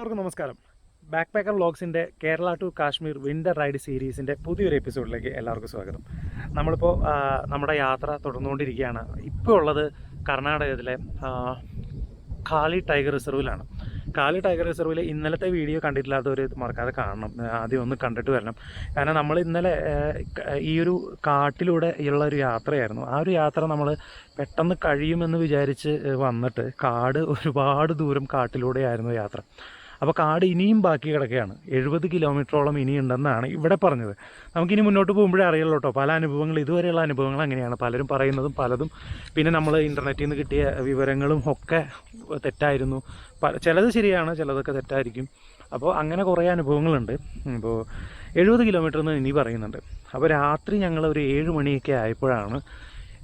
എല്ലാവർക്കും നമസ്കാരം. Back packer വ്ളോഗ്സിന്റെ Kerala to Kashmir winter ride സീരീസിന്റെ പുതിയൊരു എപ്പിസോഡിലേക്ക് എല്ലാവർക്കും സ്വാഗതം. നമ്മളിപ്പോൾ നമ്മുടെ യാത്ര തുടർന്നുകൊണ്ടിരിക്കുകയാണ്. ഇപ്പോൾ ഉള്ളത് കർണാടകത്തിലെ കാളി ടൈഗർ റിസർവിലാണ് കാളി ടൈഗർ റിസർവിൽ ഇന്നലത്തെ വീഡിയോ കണ്ടിട്ടില്ലാത്തവർ മറക്കാതെ കാണണം. ആദ്യം ഒന്ന് കണ്ടിട്ട് വരണം. കാരണം നമ്മൾ ഇന്നലെ ഈ ഒരു കാട്ടിലൂടെ ഉള്ള ഒരു യാത്രയായിരുന്നു. ആ ഒരു യാത്ര നമ്മൾ പെട്ടെന്ന് കഴിയുമെന്ന് വിചാരിച്ച് വന്നിട്ട് കാട് ഒരുപാട് ദൂരം കാട്ടിലൂടെയായിരുന്നു യാത്ര. അപ്പോൾ കാട് ഇനിയും ബാക്കി കിടക്കുകയാണ്. എഴുപത് കിലോമീറ്ററോളം ഇനിയുണ്ടെന്നാണ് ഇവിടെ പറഞ്ഞത്. നമുക്കിനി മുന്നോട്ട് പോകുമ്പോഴേ അറിയുള്ളൂ കേട്ടോ. പല അനുഭവങ്ങൾ ഇതുവരെയുള്ള അനുഭവങ്ങൾ അങ്ങനെയാണ്. പലരും പറയുന്നതും പലതും. പിന്നെ നമ്മൾ ഇന്റർനെറ്റിൽ നിന്ന് കിട്ടിയ വിവരങ്ങളും ഒക്കെ തെറ്റായിരുന്നു. ചിലത് ശരിയാണ് ചിലതൊക്കെ തെറ്റായിരിക്കും. അപ്പോൾ അങ്ങനെ കുറേ അനുഭവങ്ങളുണ്ട്. ഇപ്പോൾ എഴുപത് കിലോമീറ്റർ എന്ന് ഇനി പറയുന്നുണ്ട്. അപ്പോൾ രാത്രി ഞങ്ങൾ ഒരു ഏഴ് മണിയൊക്കെ ആയപ്പോഴാണ്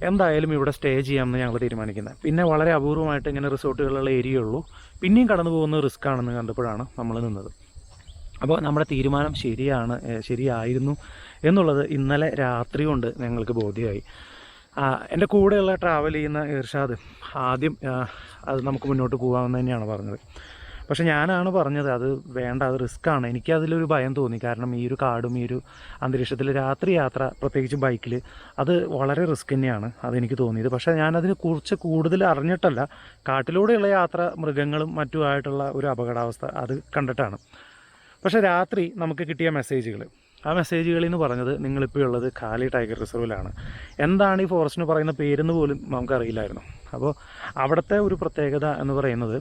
എന്തായാലും ഇവിടെ സ്റ്റേ ചെയ്യാമെന്ന് ഞങ്ങൾ തീരുമാനിക്കുന്നത്. പിന്നെ വളരെ അപൂർവമായിട്ട് ഇങ്ങനെ റിസോർട്ടുകളുള്ള ഏരിയ ഉള്ളൂ പിന്നെയും കടന്നു പോകുന്ന റിസ്ക് ആണെന്ന് കണ്ടപ്പോഴാണ് നമ്മൾ നിന്നത്. അപ്പോൾ നമ്മുടെ തീരുമാനം ശരിയാണ് ശരിയായിരുന്നു എന്നുള്ളത് ഇന്നലെ രാത്രി കൊണ്ട് ഞങ്ങൾക്ക് ബോധ്യമായി. എന്റെ കൂടെയുള്ള ട്രാവൽ ചെയ്യുന്ന ഇർഷാദ് ആദ്യം അത് നമുക്ക് മുന്നോട്ട് പോകാമെന്ന് തന്നെയാണ് പറഞ്ഞത്. പക്ഷെ ഞാനാണ് പറഞ്ഞത് അത് വേണ്ട അത് റിസ്ക് ആണ് എനിക്ക് അതിലൊരു ഭയം തോന്നി. കാരണം ഈ ഒരു കാടും ഈ ഒരു അന്തരീക്ഷത്തിൽ രാത്രി യാത്ര പ്രത്യേകിച്ച് ബൈക്കിൽ അത് വളരെ റിസ്ക് തന്നെയാണ് അതെനിക്ക് തോന്നിയത്. പക്ഷേ ഞാനതിനെ കുറിച്ച് കൂടുതൽ അറിഞ്ഞിട്ടല്ല കാട്ടിലൂടെയുള്ള യാത്ര മൃഗങ്ങളും മറ്റുമായിട്ടുള്ള ഒരു അപകടാവസ്ഥ അത് കണ്ടിട്ടാണ്. പക്ഷേ രാത്രി നമുക്ക് കിട്ടിയ മെസ്സേജുകൾ ആ മെസ്സേജുകളിൽ നിന്ന് പറഞ്ഞത് നിങ്ങളിപ്പോൾ ഉള്ളത് കാലി ടൈഗർ റിസർവിലാണ്. എന്താണ് ഈ ഫോറസ്റ്റിന് പറയുന്ന പേരെന്ന് പോലും നമുക്കറിയില്ലായിരുന്നു. അപ്പോൾ അവിടുത്തെ ഒരു പ്രത്യേകത എന്ന് പറയുന്നത്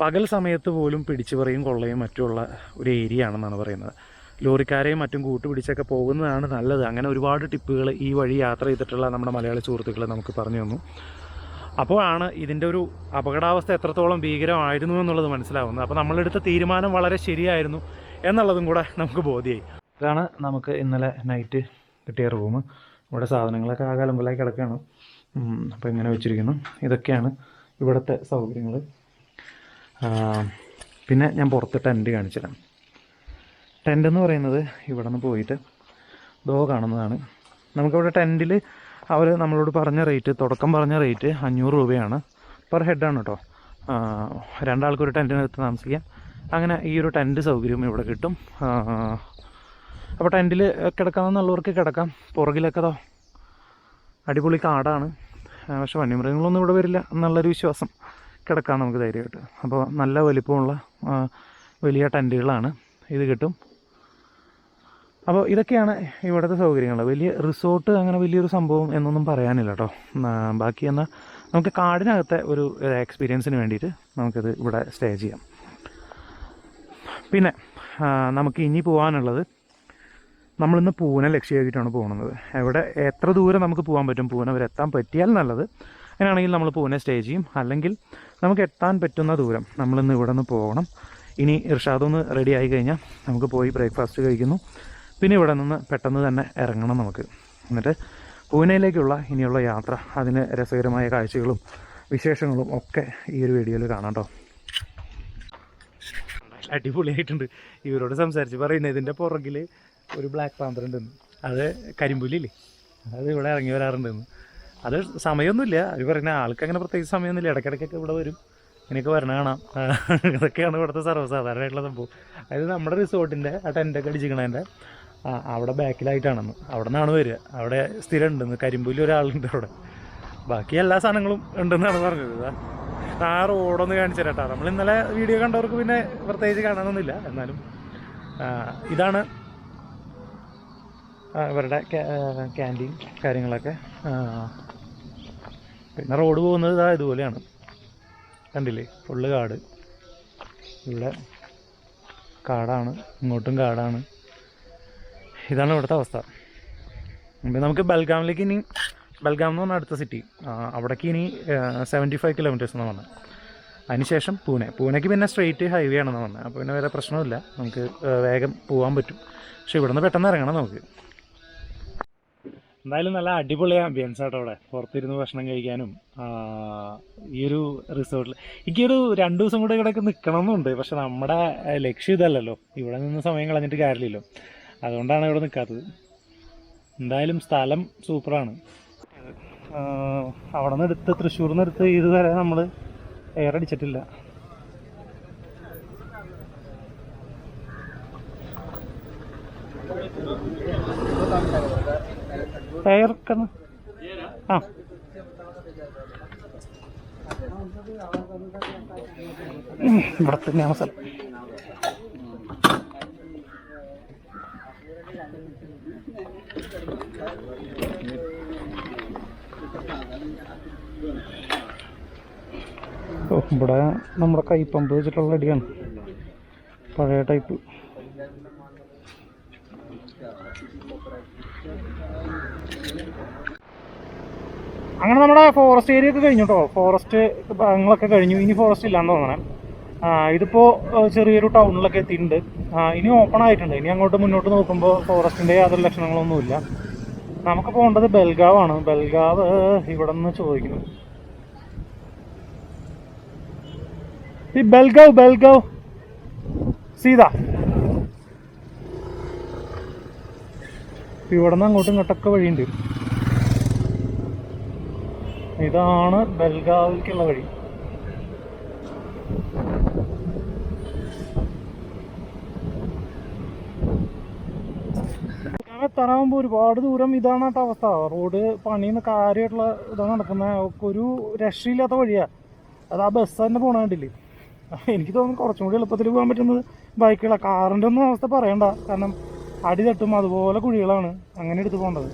പകൽ സമയത്ത് പോലും പിടിച്ചു പറയും കൊള്ളയും മറ്റുള്ള ഒരു ഏരിയ ആണെന്നാണ് പറയുന്നത്. ലോറിക്കാരെയും മറ്റും കൂട്ടുപിടിച്ചൊക്കെ പോകുന്നതാണ് നല്ലത്. അങ്ങനെ ഒരുപാട് ടിപ്പുകൾ ഈ വഴി യാത്ര ചെയ്തിട്ടുള്ള നമ്മുടെ മലയാളി സുഹൃത്തുക്കൾ നമുക്ക് പറഞ്ഞു തന്നു. അപ്പോഴാണ് ഇതിന്റെ ഒരു അപകടാവസ്ഥ എത്രത്തോളം ഭീകരമായിരുന്നു എന്നുള്ളത് മനസ്സിലാവുന്നത്. അപ്പോൾ നമ്മളെടുത്ത തീരുമാനം വളരെ ശരിയായിരുന്നു എന്നുള്ളതും കൂടെ നമുക്ക് ബോധ്യമായി ഇതാണ് നമുക്ക് ഇന്നലെ നൈറ്റ് കിട്ടിയ റൂം ഇവിടെ സാധനങ്ങളൊക്കെ ആകെ അലമ്പലായി കിടക്കുകയാണ്. അപ്പോൾ ഇങ്ങനെ വെച്ചിരിക്കുന്നു. ഇതൊക്കെയാണ് ഇവിടുത്തെ സൗകര്യങ്ങൾ പിന്നെ ഞാൻ പുറത്ത് ടെന്റ് കാണിച്ചുതരാം. ടെന്റ് എന്ന് പറയുന്നത് ഇവിടെ നിന്ന് പോയിട്ട് ദോ കാണുന്നതാണ്. നമുക്കിവിടെ ടെന്റിൽ അവർ നമ്മളോട് പറഞ്ഞ റേറ്റ് തുടക്കം പറഞ്ഞ റേറ്റ് അഞ്ഞൂറ് രൂപയാണ്. പെർ ഹെഡാണ് കേട്ടോ രണ്ടാൾക്കൊരു ടെന്റിനകത്ത് താമസിക്കാം. അങ്ങനെ ഈ ഒരു ടെന്റ് സൗകര്യം ഇവിടെ കിട്ടും. അപ്പോൾ ടെന്റിൽ കിടക്കാമെന്നുള്ളവർക്ക് കിടക്കാം. പുറകിലൊക്കെ തോ അടിപൊളി കാടാണ്. പക്ഷെ വന്യമൃഗങ്ങളൊന്നും ഇവിടെ വരില്ല എന്നുള്ളൊരു വിശ്വാസം. കിടക്കാം നമുക്ക് ധൈര്യമായിട്ട് അപ്പോൾ നല്ല വലിപ്പമുള്ള വലിയ ടെന്റുകളാണ് ഇത് കിട്ടും. അപ്പോൾ ഇതൊക്കെയാണ് ഇവിടുത്തെ സൗകര്യങ്ങൾ വലിയ റിസോർട്ട് അങ്ങനെ വലിയൊരു സംഭവം എന്നൊന്നും പറയാനില്ല കേട്ടോ ബാക്കി എന്നാൽ നമുക്ക് കാടിനകത്തെ ഒരു എക്സ്പീരിയൻസിന് വേണ്ടിയിട്ട് നമുക്കിത് ഇവിടെ സ്റ്റേ ചെയ്യാം. പിന്നെ നമുക്ക് ഇനി പോകാനുള്ളത് നമ്മളിന്ന് പൂനെ ലക്ഷ്യമാക്കിയിട്ടാണ് പോകുന്നത്. എവിടെ എത്ര ദൂരം നമുക്ക് പോകാൻ പറ്റും പൂനെ വരെ എത്താൻ പറ്റിയാൽ നല്ലത്. അങ്ങനെയാണെങ്കിൽ നമ്മൾ പൂനെ സ്റ്റേ ചെയ്യും. അല്ലെങ്കിൽ നമുക്ക് എത്താൻ പറ്റുന്ന ദൂരം നമ്മളിന്ന് ഇവിടെ നിന്ന് പോകണം. ഇനി ഇർഷാദൊന്ന് റെഡി ആയി കഴിഞ്ഞാൽ നമുക്ക് പോയി ബ്രേക്ക്ഫാസ്റ്റ് കഴിക്കുന്നു. പിന്നെ ഇവിടെ നിന്ന് പെട്ടെന്ന് തന്നെ ഇറങ്ങണം നമുക്ക്. എന്നിട്ട് പൂനെയിലേക്കുള്ള ഇനിയുള്ള യാത്ര അതിന് രസകരമായ കാഴ്ചകളും വിശേഷങ്ങളും ഒക്കെ ഈ ഒരു വീഡിയോയിൽ കാണാം കേട്ടോ അടിപൊളിയായിട്ടുണ്ട്. ഇവരോട് സംസാരിച്ച് പറയുന്നത് ഇതിന്റെ പുറകിൽ ഒരു ബ്ലാക്ക് പാമ്പർ ഉണ്ടെന്ന്. അത് കരിമ്പുലില്ലേ അത് ഇവിടെ ഇറങ്ങി വരാറുണ്ടെന്ന്. അത് സമയമൊന്നുമില്ല അവർ പറയുന്ന ആൾക്ക് അങ്ങനെ പ്രത്യേകിച്ച് സമയമൊന്നുമില്ല ഇടയ്ക്കിടയ്ക്കൊക്കെ ഇവിടെ വരും. ഇങ്ങനെയൊക്കെ വരണ കാണാം. ഇതൊക്കെയാണ് ഇവിടുത്തെ സർവസാധാരണമായിട്ടുള്ള സംഭവം. അതായത് നമ്മുടെ റിസോർട്ടിന്റെ ആ ടെന്റൊക്കെ അടിച്ചിരിക്കണതിന്റെ അവിടെ ബാക്കിലായിട്ടാണെന്ന്. അവിടെ നിന്നാണ് വരിക. അവിടെ സ്ഥിരം ഉണ്ടെന്ന് കരിമ്പൂലി ഒരാളുണ്ട് അവിടെ. ബാക്കി എല്ലാ സാധനങ്ങളും ഉണ്ടെന്നാണ് പറഞ്ഞത്. ആ റോഡൊന്ന് കാണിച്ചു തരാം കേട്ടോ നമ്മൾ ഇന്നലെ വീഡിയോ കണ്ടവർക്ക് പിന്നെ പ്രത്യേകിച്ച് കാണാനൊന്നുമില്ല. എന്നാലും ഇതാണ് ഇവരുടെ ക്യാന്റീൻ കാര്യങ്ങളൊക്കെ. പിന്നെ റോഡ് പോകുന്നത് ഇതാ ഇതുപോലെയാണ്. കണ്ടില്ലേ? ഫുള്ള് കാട്. ഇവിടെ കാടാണ്. ഇങ്ങോട്ടും കാടാണ്. ഇതാണ് ഇവിടുത്തെ അവസ്ഥ. അപ്പം നമുക്ക് ബൽഗാമിലേക്ക് ഇനി ബൽഗാം എന്ന് പറഞ്ഞാൽ അടുത്ത സിറ്റി അവിടേക്ക് ഇനി സെവന്റി ഫൈവ് കിലോമീറ്റേഴ്സ് എന്ന് പറഞ്ഞത് അതിനുശേഷം പൂനെ. പൂനെക്ക് പിന്നെ സ്ട്രെയിറ്റ് ഹൈവേ ആണെന്ന് പറഞ്ഞത് അപ്പോൾ പിന്നെ വേറെ പ്രശ്നമില്ല നമുക്ക് വേഗം പോകാൻ പറ്റും. പക്ഷേ ഇവിടെ നിന്ന് പെട്ടെന്ന് ഇറങ്ങണം നമുക്ക്. എന്തായാലും നല്ല അടിപൊളി ആംബിയൻസ് ആട്ടോ അവിടെ. പുറത്തിരുന്ന് ഭക്ഷണം കഴിക്കാനും ഈ ഒരു റിസോർട്ടിൽ എനിക്കൊരു രണ്ടു ദിവസം കൂടെ ഇവിടെയൊക്കെ നിൽക്കണം എന്നുണ്ട് പക്ഷെ നമ്മുടെ ലക്ഷ്യം ഇതല്ലല്ലോ. ഇവിടെ നിന്ന് സമയം കളഞ്ഞിട്ട് കാര്യമില്ലല്ലോ. അതുകൊണ്ടാണ് ഇവിടെ നിൽക്കാത്തത് എന്തായാലും സ്ഥലം സൂപ്പറാണ്. അവിടെ നിന്ന് എടുത്ത് തൃശ്ശൂരിൽ നിന്ന് എടുത്ത് ഇതുവരെ നമ്മൾ എയർ അടിച്ചിട്ടില്ല. ടയർ ആ. ഇവിടെ സ്ഥലം ഓ ഇവിടെ നമ്മുടെ കൈപ്പമ്പ് വെച്ചിട്ടുള്ള അടിയാണ്. പഴയ ടൈപ്പ്. അങ്ങനെ നമ്മുടെ ഫോറസ്റ്റ് ഏരിയ ഒക്കെ കഴിഞ്ഞു കേട്ടോ ഫോറസ്റ്റ് ഭാഗങ്ങളൊക്കെ കഴിഞ്ഞു. ഇനി ഫോറസ്റ്റ് ഇല്ലാന്ന് തോന്നണേ. ഇതിപ്പോ ചെറിയൊരു ടൗണിലൊക്കെ എത്തിയിട്ടുണ്ട്. ഇനി ഓപ്പൺ ആയിട്ടുണ്ട്. ഇനി അങ്ങോട്ട് മുന്നോട്ട് നോക്കുമ്പോൾ ഫോറസ്റ്റിന്റെ യാതൊരു ലക്ഷണങ്ങളൊന്നുമില്ല നമുക്ക് പോകേണ്ടത് ബൽഗാവ് ആണ് ബൽഗാവ് ഇവിടെ നിന്ന് ചോദിക്കുന്നു. ഈ ബൽഗാവ് ബൽഗാവ്. സീത. നിന്ന് അങ്ങോട്ടും ഇങ്ങോട്ടൊക്കെ വഴിയുണ്ട്. ഇതാണ് ബൽഗാവിക്കുള്ള വഴി. എത്താനാകുമ്പോൾ ഒരുപാട് ദൂരം ഇതാണ് കേട്ടോ അവസ്ഥ. റോഡ് പണിന്ന് കാര്യമായിട്ടുള്ള ഇതാണ് നടക്കുന്നത്. ഒരു രക്ഷയില്ലാത്ത വഴിയാ. അത് ആ ബസ് തന്നെ പോണ കണ്ടില്ലേ? എനിക്ക് തോന്നുന്നു കുറച്ചും കൂടി എളുപ്പത്തിൽ പോകാൻ പറ്റുന്നത് ബൈക്കുകളാണ് കാറിന്റെ ഒന്നും അവസ്ഥ പറയണ്ട. കാരണം അടി തട്ടും അതുപോലെ കുഴികളാണ്. അങ്ങനെ എടുത്ത് പോകേണ്ടത്.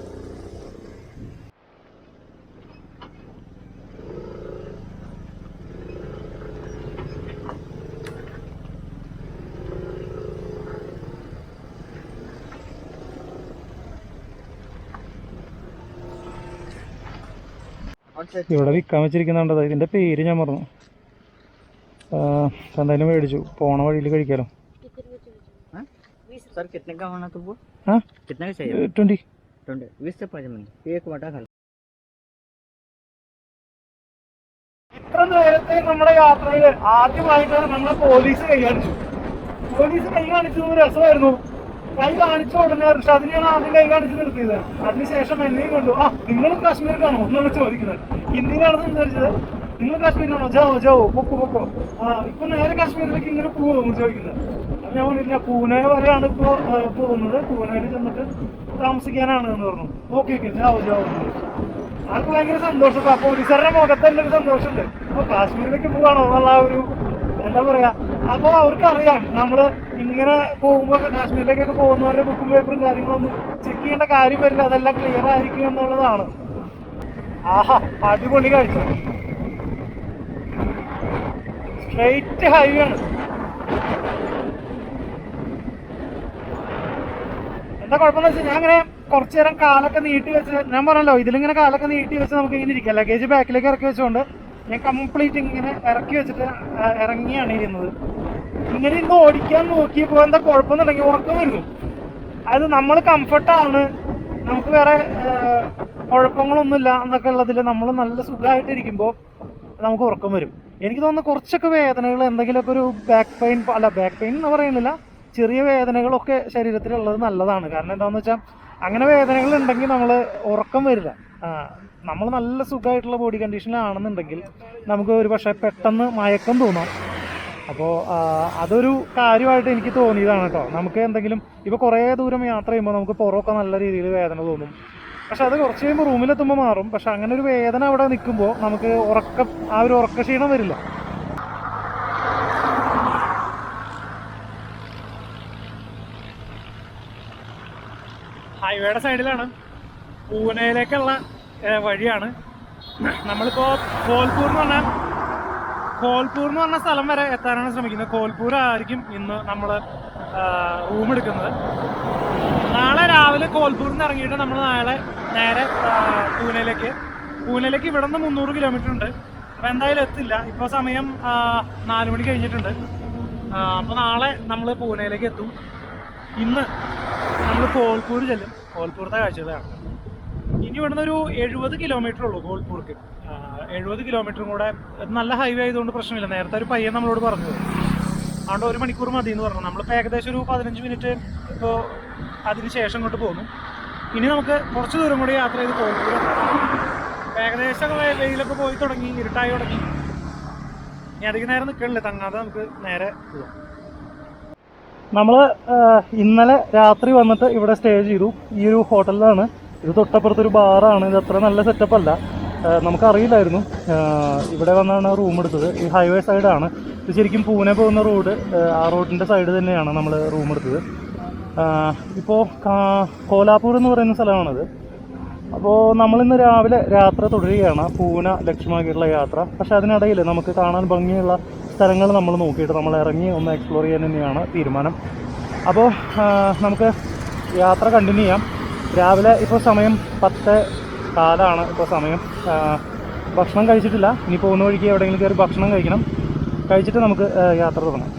ഇവിടെ വിൽക്കാൻ വെച്ചിരിക്കുന്നുണ്ടത്. ഇതിന്റെ പേര് ഞാൻ മറന്നു. എന്തായാലും മേടിച്ചു. പോണ വഴിയിൽ കഴിക്കാലോ. ഇത്ര നേരത്തെ നമ്മുടെ യാത്രയിൽ ആദ്യമായിട്ടാണ് നമ്മളെ പോലീസ് കൈ കാണിച്ചു പോലീസ് കൈ കാണിച്ചു രസമായിരുന്നു. കൈ കാണിച്ച ഉടനെ ഋഷാദിനെയാണ് ആദ്യം കൈ കാണിച്ച് നിർത്തിയത്. അതിനുശേഷം എന്നെയും കൊണ്ടു. ആ നിങ്ങൾ കാശ്മീർക്കാണോ? എന്നാണ് ചോദിക്കുന്നത്. ഹിന്ദിയിലാണ് സംസാരിച്ചത്? നിങ്ങൾ കാശ്മീരിലാണോ? ജാവോ ജാവോ പൊക്കോ പൊക്കോ. ആ ഇപ്പൊ നേരെ കാശ്മീരിലേക്ക് ഇങ്ങനെ പോകുമോ ചോദിക്കുന്നത്. അപ്പൊ ഞാൻ പറഞ്ഞില്ല പൂനെ വരെയാണ് ഇപ്പോ പോകുന്നത്. പൂനെയിൽ ചെന്നിട്ട് താമസിക്കാനാണ് എന്ന് പറഞ്ഞു. ഓക്കെ ഓക്കെ ജാവോ ജാവോ. ആൾക്ക് ഭയങ്കര സന്തോഷം. അപ്പൊ പോലീസുകാരുടെ മുഖത്തല്ല ഒരു സന്തോഷമുണ്ട്. അപ്പൊ കാശ്മീരിലേക്ക് പോവാണോ എന്നുള്ള ഒരു എന്താ പറയാ അപ്പൊ അവർക്കറിയാം നമ്മൾ ഇങ്ങനെ പോകുമ്പോ കാശ്മീരിലേക്കൊക്കെ പോകുന്നവരുടെ ബുക്കും പേപ്പറും കാര്യങ്ങളൊന്നും ചെക്ക് ചെയ്യേണ്ട കാര്യം വരില്ല അതെല്ലാം ക്ലിയർ ആയിരിക്കും എന്നുള്ളതാണ്. ആഹാ അടിപൊളി കാഴ്ച. സ്ട്രെയിറ്റ് ഹൈവേ ആണ്. എന്താ കുഴപ്പമെന്ന് വെച്ചാൽ ഞാൻ അങ്ങനെ കുറച്ചു നേരം കാലൊക്കെ നീട്ടി വെച്ച് ഞാൻ പറഞ്ഞല്ലോ ഇതിലിങ്ങനെ കാലൊക്കെ നീട്ടി വെച്ച് നമുക്ക് ഇങ്ങനെ ഇരിക്കാം ലഗേജ് ബാക്കിലേക്ക് ഇറക്കി വെച്ചുകൊണ്ട് ഞാൻ കംപ്ലീറ്റ് ഇങ്ങനെ ഇറക്കി വെച്ചിട്ട് ഇറങ്ങിയാണ് ഇരുന്നത്. ഇങ്ങനെ ഇന്ന് ഓടിക്കാൻ നോക്കിയപ്പോൾ എന്താ കുഴപ്പമെന്നുണ്ടെങ്കിൽ ഉറക്കം വരുന്നു അത് നമ്മൾ കംഫർട്ടാണ് നമുക്ക് വേറെ കുഴപ്പങ്ങളൊന്നുമില്ല എന്നൊക്കെ ഉള്ളതിൽ നമ്മൾ നല്ല സുഖമായിട്ടിരിക്കുമ്പോൾ നമുക്ക് ഉറക്കം വരും. എനിക്ക് തോന്നുന്നു കുറച്ചൊക്കെ വേദനകൾ എന്തെങ്കിലുമൊക്കെ ഒരു ബാക്ക് പെയിൻ അല്ല ബാക്ക് പെയിൻ എന്ന് പറയുന്നില്ല. ചെറിയ വേദനകളൊക്കെ ശരീരത്തിലുള്ളത് നല്ലതാണ്. കാരണം എന്താണെന്ന് വെച്ചാൽ അങ്ങനെ വേദനകൾ ഉണ്ടെങ്കിൽ നമ്മൾ ഉറക്കം വരില്ല. നമ്മൾ നല്ല സുഖമായിട്ടുള്ള ബോഡി കണ്ടീഷനിലാണെന്നുണ്ടെങ്കിൽ നമുക്ക് ഒരു പക്ഷേ പെട്ടെന്ന് മയക്കം തോന്നാം. അപ്പോൾ അതൊരു കാര്യമായിട്ട് എനിക്ക് തോന്നിയതാണ് കേട്ടോ നമുക്ക് എന്തെങ്കിലും ഇപ്പോൾ കുറേ ദൂരം യാത്ര ചെയ്യുമ്പോൾ നമുക്ക് പുറമൊക്കെ നല്ല രീതിയിൽ വേദന തോന്നും. പക്ഷെ അത് കുറച്ച് കഴിയുമ്പോൾ റൂമിലെത്തുമ്പോൾ മാറും. പക്ഷെ അങ്ങനെ ഒരു വേദന അവിടെ നിൽക്കുമ്പോൾ നമുക്ക് ഉറക്കം ആ ഒരു ഉറക്ക ക്ഷീണം വരില്ല. ഹൈവേയുടെ സൈഡിലാണ് പൂനെയിലേക്കുള്ള വഴിയാണ്. നമ്മളിപ്പോൾ കോൽപൂർ എന്ന് പറഞ്ഞാൽ കോൽപൂർ എന്ന് പറഞ്ഞ സ്ഥലം വരെ എത്താനാണ് ശ്രമിക്കുന്നത്. കോൽപൂർ ആയിരിക്കും ഇന്ന് നമ്മൾ റൂം എടുക്കുന്നത്. നാളെ രാവിലെ കോൽപൂരിൽ നിന്ന് ഇറങ്ങിയിട്ട് നമ്മൾ നാളെ നേരെ പൂനെയിലേക്ക്. പൂനെയിലേക്ക് ഇവിടെ നിന്ന് മുന്നൂറ് കിലോമീറ്റർ ഉണ്ട്. അപ്പോൾ എന്തായാലും എത്തില്ല. ഇപ്പോൾ സമയം നാല് മണി കഴിഞ്ഞിട്ടുണ്ട്. അപ്പോൾ നാളെ നമ്മൾ പൂനെയിലേക്ക് എത്തും. ഇന്ന് നമ്മൾ കോൽപൂർ ചെല്ലും. കോൽപൂരത്തെ കാഴ്ചകളാണ് ഇവിടുന്ന് ഒരു എഴുപത് കിലോമീറ്റർ ഉള്ളൂ ഗോൾപൂർക്ക് എഴുപത് കിലോമീറ്ററും കൂടെ നല്ല ഹൈവേ ആയതുകൊണ്ട് പ്രശ്നമില്ല. നേരത്തെ ഒരു പയ്യൻ നമ്മളോട് പറഞ്ഞത് അതുകൊണ്ട് ഒരു മണിക്കൂർ മതി എന്ന് പറഞ്ഞു. നമ്മളിപ്പോൾ ഏകദേശം ഒരു പതിനഞ്ച് മിനിറ്റ് ഇപ്പോൾ അതിന് ശേഷം ഇങ്ങോട്ട് പോകുന്നു. ഇനി നമുക്ക് കുറച്ച് ദൂരം കൂടി യാത്ര ചെയ്ത് പോകും. ഏകദേശം വെയിലൊക്കെ പോയി തുടങ്ങി ഇരുട്ടായി തുടങ്ങി. ഇനി അധികം നേരം നിൽക്കണില്ല. തങ്ങാതെ നമുക്ക് നേരെ പോവാം. നമ്മൾ ഇന്നലെ രാത്രി വന്നിട്ട് ഇവിടെ സ്റ്റേ ചെയ്തു. ഈ ഒരു ഹോട്ടലിലാണ് ഇത് തൊട്ടപ്പുറത്തൊരു ബാറാണ്. ഇത് അത്ര നല്ല സെറ്റപ്പ് അല്ല. നമുക്കറിയില്ലായിരുന്നു. ഇവിടെ വന്നാണ് റൂം എടുത്തത്. ഈ ഹൈവേ സൈഡാണ് ഇത് ശരിക്കും പൂനെ പോകുന്ന റോഡ് ആ റോഡിന്റെ സൈഡ് തന്നെയാണ് നമ്മൾ റൂം എടുത്തത്. ഇപ്പോൾ കോലാപ്പൂർ എന്ന് പറയുന്ന സ്ഥലമാണത്. അപ്പോൾ നമ്മളിന്ന് രാവിലെ യാത്ര തുടരുകയാണ്. പൂന ലക്ഷ്യമാക്കിയിട്ടുള്ള യാത്ര. പക്ഷേ അതിനിടയിൽ നമുക്ക് കാണാൻ ഭംഗിയുള്ള സ്ഥലങ്ങൾ നമ്മൾ നോക്കിയിട്ട് നമ്മൾ ഇറങ്ങി ഒന്ന് എക്സ്പ്ലോർ ചെയ്യാൻ തന്നെയാണ് തീരുമാനം. അപ്പോൾ നമുക്ക് യാത്ര കണ്ടിന്യൂ ചെയ്യാം. രാവിലെ ഇപ്പോൾ സമയം പത്ത് കാലാണ് ഇപ്പോൾ സമയം. ഭക്ഷണം കഴിച്ചിട്ടില്ല. ഇനി പോകുന്ന വഴിക്ക് എവിടെയെങ്കിലും കയറി ഭക്ഷണം കഴിക്കണം. കഴിച്ചിട്ട് നമുക്ക് യാത്ര തുടങ്ങാം.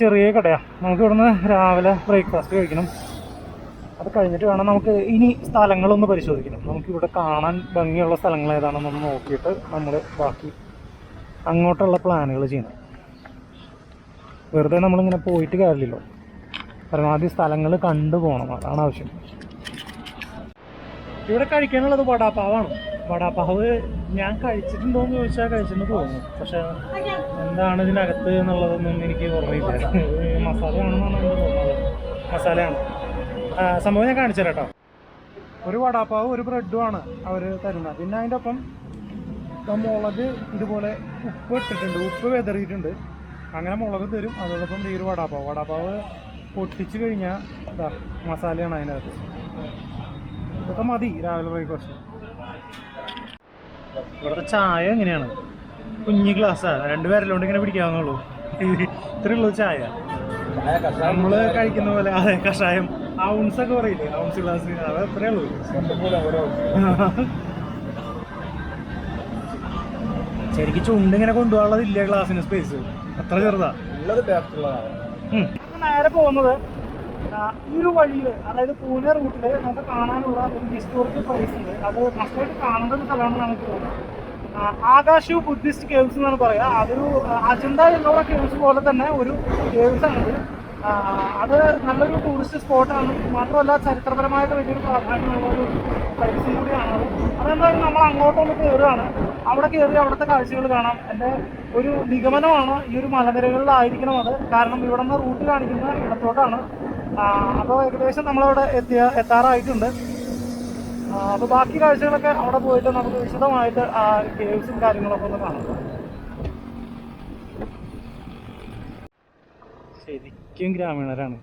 ചെറിയ കടയാണ് നമുക്ക് ഇവിടുന്ന് രാവിലെ ബ്രേക്ക്ഫാസ്റ്റ് കഴിക്കണം. അത് കഴിഞ്ഞിട്ട് വേണം നമുക്ക് ഇനി സ്ഥലങ്ങളൊന്ന് പരിശോധിക്കണം. നമുക്ക് ഇവിടെ കാണാൻ ഭംഗിയുള്ള സ്ഥലങ്ങൾ ഏതാണെന്നൊന്ന് നോക്കിയിട്ട് നമ്മൾ ബാക്കി അങ്ങോട്ടുള്ള പ്ലാനുകൾ ചെയ്യണം. വെറുതെ നമ്മളിങ്ങനെ പോയിട്ട് കാര്യമില്ലല്ലോ പരമാവധി സ്ഥലങ്ങൾ കണ്ടു പോകണം അതാണ് ആവശ്യം. ഇവിടെ കഴിക്കാനുള്ളത് വടാപ്പാവാണ്. വടാപ്പാവ് ഞാൻ കഴിച്ചിട്ടുണ്ടോ എന്ന് ചോദിച്ചാൽ കഴിച്ചിട്ടുണ്ട് തോന്നുന്നു പക്ഷെ എന്താണ് ഇതിനകത്ത് എന്നുള്ളതൊന്നും എനിക്ക് ഓർമ്മയില്ല. മസാലയാണെന്നാണ് എനിക്ക് തോന്നുന്നത്. മസാലയാണ്. സംഭവം ഞാൻ കാണിച്ചു കേട്ടോ ഒരു വടാപ്പാവ് ഒരു ബ്രെഡും ആണ് അവർ തരുന്നത്. പിന്നെ അതിന്റെ ഒപ്പം മുളക് ഇതുപോലെ ഉപ്പ് ഇട്ടിട്ടുണ്ട്. ഉപ്പ് വെതറിയിട്ടുണ്ട്. അങ്ങനെ മുളക് തരും. അതോടൊപ്പം ഈ ഒരു വടാപ്പാവ് വടാപ്പാവ് പൊട്ടിച്ച് കഴിഞ്ഞാൽ ഇതാ മസാലയാണ് അതിനകത്ത്. ഇതൊക്കെ മതി രാവിലെ ബ്രേക്ക്ഫാസ്റ്റ് ഇവിടുത്തെ ചായ എങ്ങനെയാണ്? കുഞ്ഞു ഗ്ലാസ്സാണ് രണ്ടുപേരല്ലോണ്ട് ഇങ്ങനെ പിടിക്കാവുന്നുള്ളൂ ഇത്രയേ ഉള്ളൂ ചായ. നമ്മൾ കഴിക്കുന്ന പോലെ അതെ കഷായം. ഔൺസ് ഒക്കെ പറയില്ലേ? ഔൺസ് ഗ്ലാസ് അത് അത്രേ ഉള്ളൂ. ശരിക്കും ചുണ്ടിങ്ങനെ കൊണ്ടുപോകാനുള്ളതില്ല ഗ്ലാസിന് സ്പേസ് അത്ര ചെറുതാ. നേരെ പോകുന്നത് ഈ ഒരു വഴിയിൽ അതായത് പൂനെ റൂട്ടിൽ നമുക്ക് കാണാനുള്ള ഒരു ഹിസ്റ്റോറിക്കൽ പ്ലേസ് ഉണ്ട്. അത് മസ്റ്റായിട്ട് കാണേണ്ട ഒരു സ്ഥലമാണ് നമുക്ക് തോന്നുന്നത്. ആകാശു ബുദ്ധിസ്റ്റ് കേവ്സ് എന്നാണ് പറയുക. അതൊരു അജന്ത എന്നുള്ള കേവ്സ് പോലെ തന്നെ ഒരു കേവ്സ് ആണിത്. ആ, അത് നല്ലൊരു ടൂറിസ്റ്റ് സ്പോട്ടാണ് മാത്രമല്ല ചരിത്രപരമായിട്ട് വലിയൊരു പ്രാധാന്യമുള്ള ഒരു പ്ലേസും കൂടിയാണ് അത്. അതെന്തായാലും നമ്മൾ അങ്ങോട്ടൊന്ന് കയറുകയാണ് അവിടെ കയറി അവിടുത്തെ കാഴ്ചകൾ കാണാം. എന്റെ ഒരു നിഗമനമാണ് ഈ ഒരു മലനിരകളിലായിരിക്കണം അത്. കാരണം ഇവിടെ നിന്ന് റൂട്ട് കാണിക്കുന്ന ഇടത്തോട്ടാണ്. അപ്പോൾ ഏകദേശം നമ്മളവിടെ എത്തിയ എത്താറായിട്ടുണ്ട്. അപ്പോൾ ബാക്കി കാഴ്ചകളൊക്കെ അവിടെ പോയിട്ട് നമുക്ക് വിശദമായിട്ട് കേവ്സും കാര്യങ്ങളൊക്കെ ഒന്ന് കാണാം. ശരിക്കും ഗ്രാമീണരാണ്.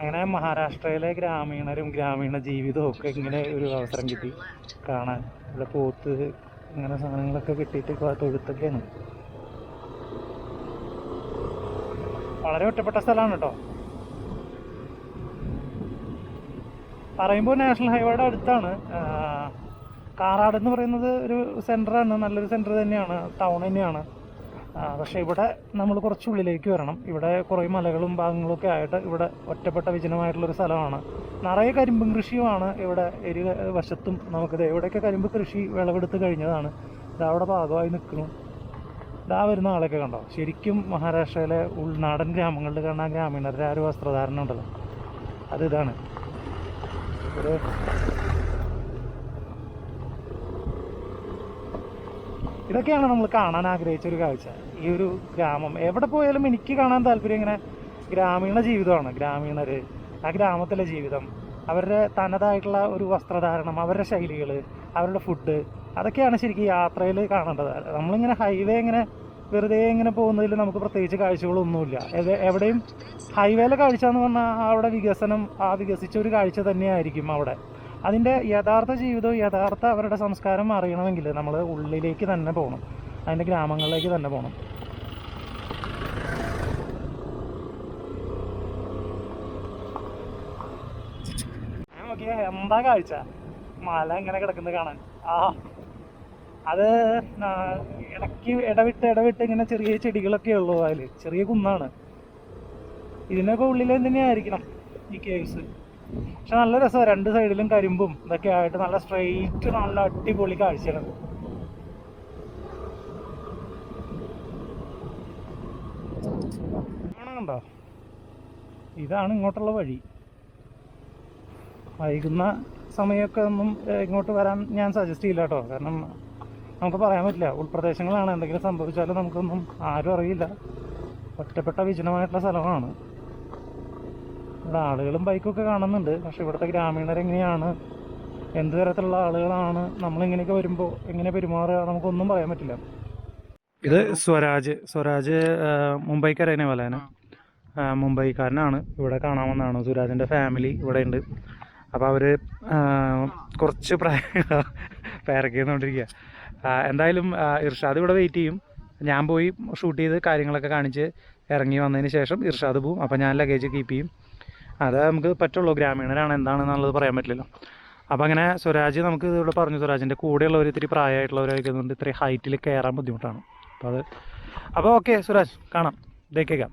അങ്ങനെ മഹാരാഷ്ട്രയിലെ ഗ്രാമീണരും ഗ്രാമീണ ജീവിതവും ഒക്കെ ഇങ്ങനെ ഒരു അവസരം കിട്ടി. കാണാൻ. ഇവിടെ പോത്ത് അങ്ങനെ സാധനങ്ങളൊക്കെ കിട്ടിയിട്ട് തൊഴുത്തൊക്കെയാണ്. വളരെ ഒറ്റപ്പെട്ട സ്ഥലമാണ് കേട്ടോ പറയുമ്പോൾ നാഷണൽ ഹൈവേയുടെ അടുത്താണ്. കാറാട് എന്ന് പറയുന്നത് ഒരു സെന്ററാണ്. നല്ലൊരു സെന്റർ തന്നെയാണ്. ടൗൺ തന്നെയാണ്. പക്ഷേ ഇവിടെ നമ്മൾ കുറച്ച് ഉള്ളിലേക്ക് വരണം. ഇവിടെ കുറേ മലകളും ഭാഗങ്ങളൊക്കെ ആയിട്ട് ഇവിടെ ഒറ്റപ്പെട്ട വിജനമായിട്ടുള്ളൊരു സ്ഥലമാണ്. നിറയെ കരിമ്പും കൃഷിയുമാണ് ഇവിടെ ഇരു വശത്തും നമുക്കിത് എവിടെയൊക്കെ കരിമ്പ് കൃഷി വിളവെടുത്ത് കഴിഞ്ഞതാണ്. ഇത് അവിടെ ഭാഗമായി നിൽക്കുന്നു. ഇതാ വരുന്ന ആളൊക്കെ കണ്ടോ? ശരിക്കും മഹാരാഷ്ട്രയിലെ ഉൾനാടൻ ഗ്രാമങ്ങളിൽ കാണാൻ ഗ്രാമീണരുടെ ആ ഒരു വസ്ത്രധാരണ ഉണ്ടല്ലോ. അത് ഇതാണ്. ഒരു ഇതൊക്കെയാണ് നമ്മൾ കാണാൻ ആഗ്രഹിച്ച ഒരു കാഴ്ച. ഈ ഒരു ഗ്രാമം. എവിടെ പോയാലും എനിക്ക് കാണാൻ താല്പര്യം ഇങ്ങനെ ഗ്രാമീണ ജീവിതമാണ്. ഗ്രാമീണർ ആ ഗ്രാമത്തിലെ ജീവിതം അവരുടെ തനതായിട്ടുള്ള ഒരു വസ്ത്രധാരണം അവരുടെ ശൈലികൾ അവരുടെ ഫുഡ് അതൊക്കെയാണ് ശരിക്കും യാത്രയിൽ കാണേണ്ടത്. നമ്മളിങ്ങനെ ഹൈവേ ഇങ്ങനെ വെറുതെ ഇങ്ങനെ പോകുന്നതിൽ നമുക്ക് പ്രത്യേകിച്ച് കാഴ്ചകളൊന്നുമില്ല. എവിടെയും ഹൈവേയിലെ കാഴ്ച എന്ന് പറഞ്ഞാൽ അവിടെ വികസനം ആ വികസിച്ച ഒരു കാഴ്ച തന്നെയായിരിക്കും അവിടെ. അതിന്റെ യഥാർത്ഥ ജീവിതവും യഥാർത്ഥ അവരുടെ സംസ്കാരം അറിയണമെങ്കിൽ നമ്മൾ ഉള്ളിലേക്ക് തന്നെ പോകണം. അതിന്റെ ഗ്രാമങ്ങളിലേക്ക് തന്നെ പോകണം. എന്താ കാഴ്ച? മല ഇങ്ങനെ കിടക്കുന്നത് കാണാൻ. ആ അത് ഇടയ്ക്ക് ഇടവിട്ട് ഇടവിട്ട് ഇങ്ങനെ ചെറിയ ചെടികളൊക്കെ ഉള്ളൂ അതിൽ ചെറിയ കുന്നാണ്. ഇതിനൊക്കെ ഉള്ളിൽ തന്നെയായിരിക്കണം ഈ കേവ്സ് പക്ഷെ നല്ല രസമാണ്. രണ്ട് സൈഡിലും കരിമ്പും ഇതൊക്കെ ആയിട്ട് നല്ല സ്ട്രെയിറ്റ് നല്ല അടിപൊളി കാഴ്ചയാണ് കണ്ടോ? ഇതാണ് ഇങ്ങോട്ടുള്ള വഴി. വൈകുന്ന സമയമൊക്കെ ഒന്നും ഇങ്ങോട്ട് വരാൻ ഞാൻ സജസ്റ്റ് ചെയ്യില്ല കേട്ടോ. കാരണം നമുക്ക് പറയാൻ പറ്റില്ല. ഉൾപ്രദേശങ്ങളാണ് എന്തെങ്കിലും സംഭവിച്ചാലും നമുക്കൊന്നും ആരും അറിയില്ല. ഒറ്റപ്പെട്ട വിജനമായിട്ടുള്ള സ്ഥലമാണ്. ഇവിടെ ആളുകളും ബൈക്കൊക്കെ കാണുന്നുണ്ട്. പക്ഷെ ഇവിടുത്തെ ഗ്രാമീണരെങ്ങനെയാണ് എന്ത് തരത്തിലുള്ള ആളുകളാണ്? നമ്മളിങ്ങനെയൊക്കെ വരുമ്പോൾ എങ്ങനെ പെരുമാറുക? നമുക്കൊന്നും പറയാൻ പറ്റില്ല. ഇത് സ്വരാജ്. സ്വരാജ് മുംബൈക്കാരനെ പോലെ തന്നെ. മുംബൈക്കാരനാണ്. ഇവിടെ കാണാമെന്നാണ്. സുരാജിന്റെ ഫാമിലി ഇവിടെ ഉണ്ട്. അപ്പോൾ അവർ കുറച്ച് പ്രായ പേരക്കുന്നുകൊണ്ടിരിക്കുക എന്തായാലും ഇർഷാദ് ഇവിടെ വെയിറ്റ് ചെയ്യും. ഞാൻ പോയി ഷൂട്ട് ചെയ്ത് കാര്യങ്ങളൊക്കെ കാണിച്ച് ഇറങ്ങി വന്നതിന് ശേഷം ഇർഷാദ് പോവും. അപ്പോൾ ഞാൻ ലഗേജ് കീപ്പ് ചെയ്യും. അത് നമുക്ക് പറ്റുള്ളൂ. ഗ്രാമീണരാണ്. എന്താണെന്നുള്ളത് പറയാൻ പറ്റില്ലല്ലോ. അപ്പോൾ അങ്ങനെ സ്വരാജ് നമുക്ക് ഇവിടെ പറഞ്ഞു. സ്വരാജിന്റെ കൂടെയുള്ളവർ ഇത്തിരി പ്രായമായിട്ടുള്ളവരൊക്കെ കൊണ്ട് ഇത്രയും ഹൈറ്റിൽ കയറാൻ ബുദ്ധിമുട്ടാണ്. അപ്പോൾ അത് അപ്പോൾ ഓക്കെ സുരാജ് കാണാം. ദേഖേക.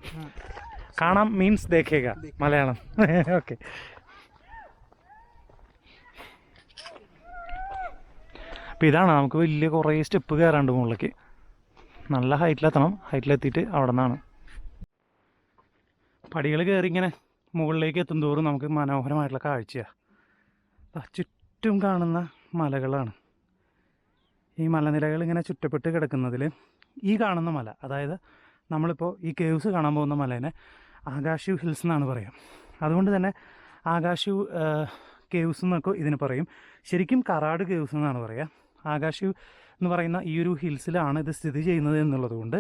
കാണാം മീൻസ് ദേഖേക മലയാളം. ഓക്കെ അപ്പോൾ ഇതാണ് നമുക്ക് വലിയ കുറേ സ്റ്റെപ്പ് കയറാണ്ട് മുകളിലേക്ക്. നല്ല ഹൈറ്റിലെത്തണം ഹൈറ്റിലെത്തിയിട്ട് അവിടെ നിന്നാണ്. പടികൾ കയറി ഇങ്ങനെ. മുകളിലേക്ക് എത്തും തോറും നമുക്ക് മനോഹരമായിട്ടുള്ള കാഴ്ചയാണ് ചുറ്റും കാണുന്ന മലകളാണ്. ഈ മലനിരകൾ ഇങ്ങനെ ചുറ്റപ്പെട്ട് കിടക്കുന്നതിൽ ഈ കാണുന്ന മല അതായത് നമ്മളിപ്പോൾ ഈ കേവ്സ് കാണാൻ പോകുന്ന മലേനെ ആകാശു ഹിൽസ് എന്നാണ് പറയുക അതുകൊണ്ട് തന്നെ ആകാശു കേവ്സ് എന്നൊക്കെ ഇതിന് പറയും. ശരിക്കും കറാട് കേവ്സ് എന്നാണ് പറയുക ആകാശു എന്ന് പറയുന്ന ഈ ഒരു ഹിൽസിലാണ് ഇത് സ്ഥിതി ചെയ്യുന്നത് എന്നുള്ളത് കൊണ്ട്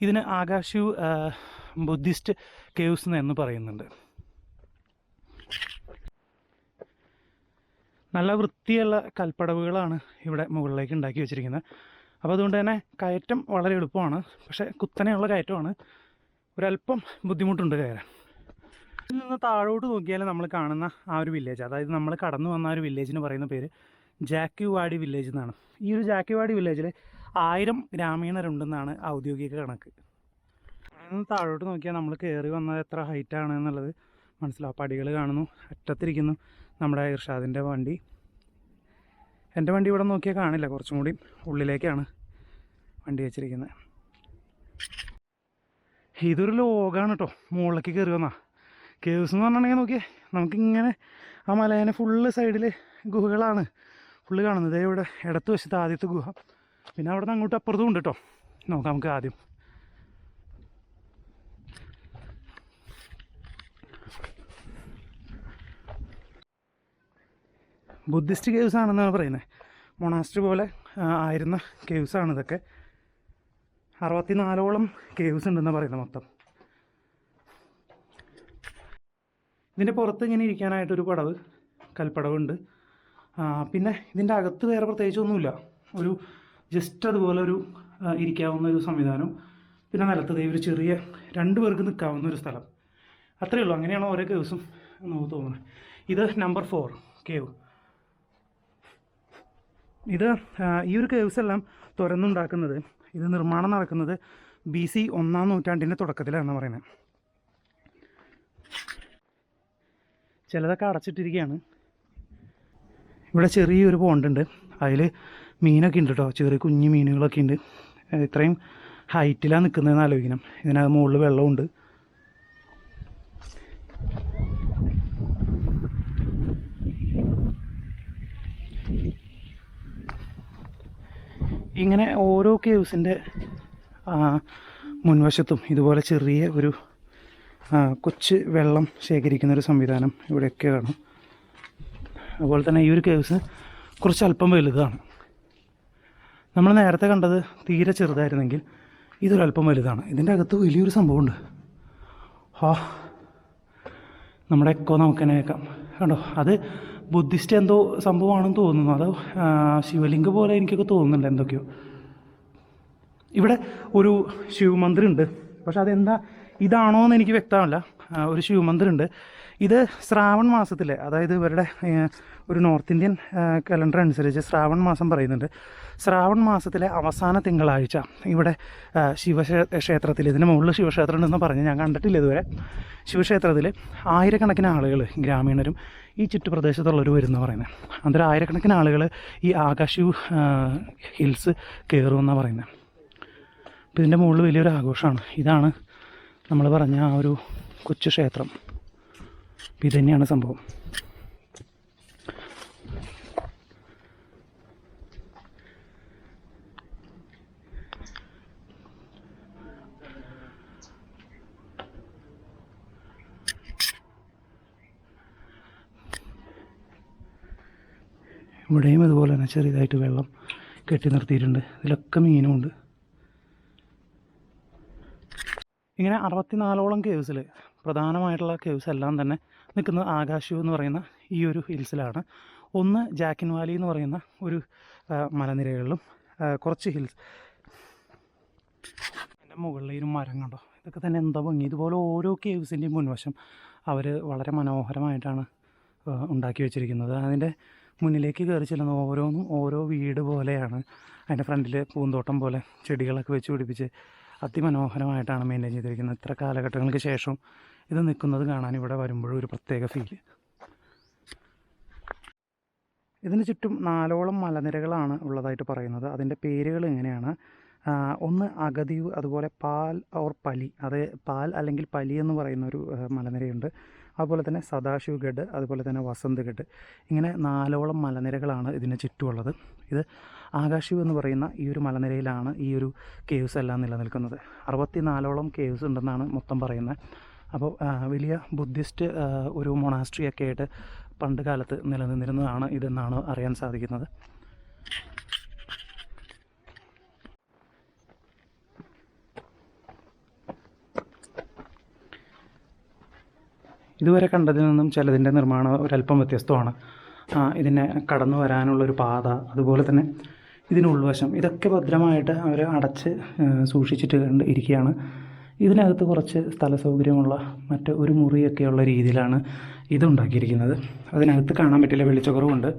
ഇതിന് ആകാശു ബുദ്ധിസ്റ്റ് കേവ്സ് എന്ന് പറയുന്നുണ്ട്. നല്ല വൃത്തിയുള്ള കൽപ്പടവുകളാണ് ഇവിടെ മുകളിലേക്ക് ഉണ്ടാക്കി വെച്ചിരിക്കുന്നത്. അപ്പോൾ അതുകൊണ്ട് തന്നെ കയറ്റം വളരെ എളുപ്പമാണ്. പക്ഷേ കുത്തനെയുള്ള കയറ്റമാണ്. ഒരല്പം ബുദ്ധിമുട്ടുണ്ട് കയറാൻ. ഇതിൽ നിന്ന് താഴോട്ട് നോക്കിയാൽ നമ്മൾ കാണുന്ന ആ ഒരു വില്ലേജ്. അതായത് നമ്മൾ കടന്നു വന്ന ആ ഒരു വില്ലേജിന് പറയുന്ന പേര് ജാക്യുവാടി വില്ലേജ് എന്നാണ്. ഈ ഒരു ജാക്യുവാടി വില്ലേജിൽ ആയിരം ഗ്രാമീണരുണ്ടെന്നാണ് ഔദ്യോഗിക കണക്ക്. താഴോട്ട് നോക്കിയാൽ നമ്മൾ കയറി വന്നത് എത്ര ഹൈറ്റാണ് എന്നുള്ളത് മനസ്സിലാവും. പടികൾ കാണുന്നു അറ്റത്തിരിക്കുന്നു നമ്മുടെ ഇർഷാദിന്റെ വണ്ടി. എന്റെ വണ്ടി ഇവിടെ നോക്കിയാൽ കാണില്ല. കുറച്ചും കൂടി ഉള്ളിലേക്കാണ് വണ്ടി വെച്ചിരിക്കുന്നത്. ഇതൊരു ലോകാണ് കേട്ടോ മുകളിലേക്ക് കയറി വന്നാ കേവ്സ് എന്ന് പറഞ്ഞിട്ടുണ്ടെങ്കിൽ നോക്കിയേ നമുക്കിങ്ങനെ ആ മലേനെ ഫുള്ള് സൈഡിൽ ഗുഹകളാണ് ഫുള്ള് കാണുന്നത്. ഇവിടെ ഇടത്ത് വശത്ത് ആദ്യത്തെ ഗുഹ. പിന്നെ അവിടെ നിന്ന് അങ്ങോട്ട് അപ്പുറത്തും ഉണ്ട് കേട്ടോ നോക്കാം നമുക്ക് ആദ്യം. ബുദ്ധിസ്റ്റ് കേവ്സ് ആണെന്നാണ് പറയുന്നത്. മൊണാസ്ട്രി പോലെ ആയിരുന്ന കേവ്സ് ആണ് ഇതൊക്കെ. അറുപത്തിനാലോളം കേവ്സ് ഉണ്ടെന്നാണ് പറയുന്നത് മൊത്തം. ഇതിന്റെ പുറത്ത് ഇങ്ങനെ ഇരിക്കാനായിട്ടൊരു പടവ് കൽപ്പടവുണ്ട്. പിന്നെ ഇതിന്റെ അകത്ത് വേറെ പ്രത്യേകിച്ചൊന്നുമില്ല. ഒരു ജസ്റ്റ് അതുപോലെ ഒരു ഇരിക്കാവുന്ന ഒരു സംവിധാനം. പിന്നെ നിലത്ത് ഒരു ചെറിയ രണ്ട് പേർക്ക് നിൽക്കാവുന്ന ഒരു സ്ഥലം. അത്രയേ ഉള്ളൂ. അങ്ങനെയാണ് ഓരോ കേവ്സും നമുക്ക് തോന്നുന്നത്. ഇത് നമ്പർ ഫോർ കേവ്. ഇത് ഈ ഒരു കേവ്സ് എല്ലാം തുറന്നുണ്ടാക്കുന്നത് ഇത് നിർമ്മാണം നടക്കുന്നത് ബി സി ഒന്നാം നൂറ്റാണ്ടിന്റെ തുടക്കത്തിലാണെന്ന് പറയുന്നത്. ചിലതൊക്കെ അടച്ചിട്ടിരിക്കുകയാണ്. ഇവിടെ ചെറിയൊരു പോണ്ടുണ്ട് അതിൽ മീനൊക്കെ ഉണ്ട് കേട്ടോ ചെറിയ കുഞ്ഞു മീനുകളൊക്കെ ഉണ്ട്. ഇത്രയും ഹൈറ്റിലാണ് നിൽക്കുന്നതെന്ന് ആലോചിക്കണം. ഇതിനകത്ത് മുകളിൽ വെള്ളമുണ്ട്. ഇങ്ങനെ ഓരോ കേവ്സിന്റെ മുൻവശത്തും ഇതുപോലെ ചെറിയ ഒരു കൊച്ച് വെള്ളം ശേഖരിക്കുന്ന ഒരു സംവിധാനം ഇവിടെയൊക്കെ കാണും. അതുപോലെ തന്നെ ഈ ഒരു കേവ്സ് കുറച്ച് അല്പം വലുതാണ്. നമ്മൾ നേരത്തെ കണ്ടത് തീരെ ചെറുതായിരുന്നെങ്കിൽ ഇതൊരല്പം വലുതാണ്. ഇതിന്റെ അകത്ത് വലിയൊരു സംഭവമുണ്ട്. ഹോ നമ്മുടെ എക്കോ നമുക്ക് തന്നെ കേൾക്കാം. കണ്ടോ? അത് ബുദ്ധിസ്റ്റ് എന്തോ സംഭവമാണെന്ന് തോന്നുന്നു. അത് ശിവലിംഗ പോലെ എനിക്കൊക്കെ തോന്നുന്നുണ്ട് എന്തൊക്കെയോ. ഇവിടെ ഒരു ശിവമന്ദിരം ഉണ്ട് പക്ഷെ അതെന്താ ഇതാണോ എന്ന് എനിക്ക് വ്യക്തമല്ല. ഒരു ശിവമന്ദിരം ഉണ്ട് ഇത് ശ്രാവൺ മാസത്തിലെ അതായത് ഇവരുടെ ഒരു നോർത്ത് ഇന്ത്യൻ കലണ്ടർ അനുസരിച്ച് ശ്രാവൺ മാസം പറയുന്നുണ്ട്. ശ്രാവൺ മാസത്തിലെ അവസാന തിങ്കളാഴ്ച ഇവിടെ ശിവക്ഷേത്രത്തിൽ ശിവക്ഷേ ക്ഷേത്രത്തിൽ ഇതിന് മുകളിൽ ശിവക്ഷേത്രം ഉണ്ടെന്ന് പറഞ്ഞ് ഞാൻ കണ്ടിട്ടില്ല ഇതുവരെ. ശിവക്ഷേത്രത്തിൽ ആയിരക്കണക്കിന് ആളുകൾ ഗ്രാമീണരും ഈ ചുറ്റുപ്രദേശത്തുള്ളവർ വരുന്ന പറയുന്നത് അന്നേരം ആയിരക്കണക്കിന് ആളുകൾ ഈ ആകാശു ഹിൽസ് കയറുമെന്നാണ് പറയുന്നത് അപ്പോൾ ഇതിന്റെ മുകളിൽ വലിയൊരു ആഘോഷമാണ് ഇതാണ് നമ്മൾ പറഞ്ഞ ആ ഒരു കൊച്ചു ക്ഷേത്രം. ഇതുതന്നെയാണ് ഇത് തന്നെയാണ് സംഭവം. ഇവിടെയും അതുപോലെ തന്നെ ചെറിയതായിട്ട് വെള്ളം കെട്ടി നിർത്തിയിട്ടുണ്ട്. ഇതിലൊക്കെ മീനുമുണ്ട്. ഇങ്ങനെ അറുപത്തിനാലോളം കേവ്സിൽ പ്രധാനമായിട്ടുള്ള കേവ്സ് എല്ലാം തന്നെ നിൽക്കുന്നത് ആകാശു എന്ന് പറയുന്ന ഈ ഒരു ഹിൽസിലാണ്. ഒന്ന് ജാക്കിൻ വാലി എന്ന് പറയുന്ന ഒരു മലനിരകളിലും കുറച്ച് ഹിൽസ്. എന്റെ ഒരു മരം കണ്ടോ? ഇതൊക്കെ തന്നെ എന്താ ഭംഗി. ഇതുപോലെ ഓരോ കേവ്സിന്റെയും മുൻവശം അവർ വളരെ മനോഹരമായിട്ടാണ് ഉണ്ടാക്കി വെച്ചിരിക്കുന്നത്. അതിന്റെ മുന്നിലേക്ക് കയറി ചെല്ലുന്ന ഓരോന്നും ഓരോ വീട് പോലെയാണ്. അതിന്റെ ഫ്രണ്ടിൽ പൂന്തോട്ടം പോലെ ചെടികളൊക്കെ വെച്ച് പിടിപ്പിച്ച് അതിമനോഹരമായിട്ടാണ് മെയിന്റെയിൻ ചെയ്തിരിക്കുന്നത്. ഇത്ര കാലഘട്ടങ്ങൾക്ക് ശേഷം ഇത് നിൽക്കുന്നത് കാണാൻ ഇവിടെ വരുമ്പോഴും ഒരു പ്രത്യേക ഫീൽ ഇതിന് ചുറ്റും നാലോളം മലനിരകളാണ് ഉള്ളതായിട്ട് പറയുന്നത്. അതിന്റെ പേരുകൾ ഇങ്ങനെയാണ്. ഒന്ന് അഗതിയു അതുപോലെ പാൽ ഓർ പലി. അത് പാൽ അല്ലെങ്കിൽ പലി എന്ന് പറയുന്ന ഒരു മലനിരയുണ്ട്. അതുപോലെ തന്നെ സദാശിവഗഡ് അതുപോലെ തന്നെ വസന്തഗഡ് ഇങ്ങനെ നാലോളം മലനിരകളാണ് ഇതിന് ചുറ്റുമുള്ളത്. ഇത് ആകാശിവ് എന്ന് പറയുന്ന ഈ ഒരു മലനിരയിലാണ് ഈ ഒരു കേവ്സ് എല്ലാം നിലനിൽക്കുന്നത്. അറുപത്തി നാലോളം കേവ്സ് ഉണ്ടെന്നാണ് മൊത്തം പറയുന്നത്. അപ്പോൾ വലിയ ബുദ്ധിസ്റ്റ് ഒരു മൊണാസ്ട്രിയൊക്കെ ആയിട്ട് പണ്ട് കാലത്ത് നിലനിന്നിരുന്നതാണ് ഇതെന്നാണ് അറിയാൻ സാധിക്കുന്നത്. ഇതുവരെ കണ്ടതിൽ നിന്നും ചിലതിന്റെ നിർമ്മാണം ഒരല്പം വ്യത്യസ്തമാണ്. ഇതിനെ കടന്നു വരാനുള്ളൊരു പാത അതുപോലെ തന്നെ ഇതിന് ഉൾവശം. ഇതൊക്കെ ഭദ്രമായിട്ട് അവർ അടച്ച് സൂക്ഷിച്ചിട്ട് കണ്ട് ഇരിക്കുകയാണ്. ഇതിനകത്ത് കുറച്ച് സ്ഥല സൗകര്യമുള്ള മറ്റ് ഒരു മുറിയൊക്കെയുള്ള രീതിയിലാണ് ഇതുണ്ടാക്കിയിരിക്കുന്നത്. അതിനകത്ത് കാണാൻ പറ്റില്ല വെളിച്ചക്കുറവുണ്ട്.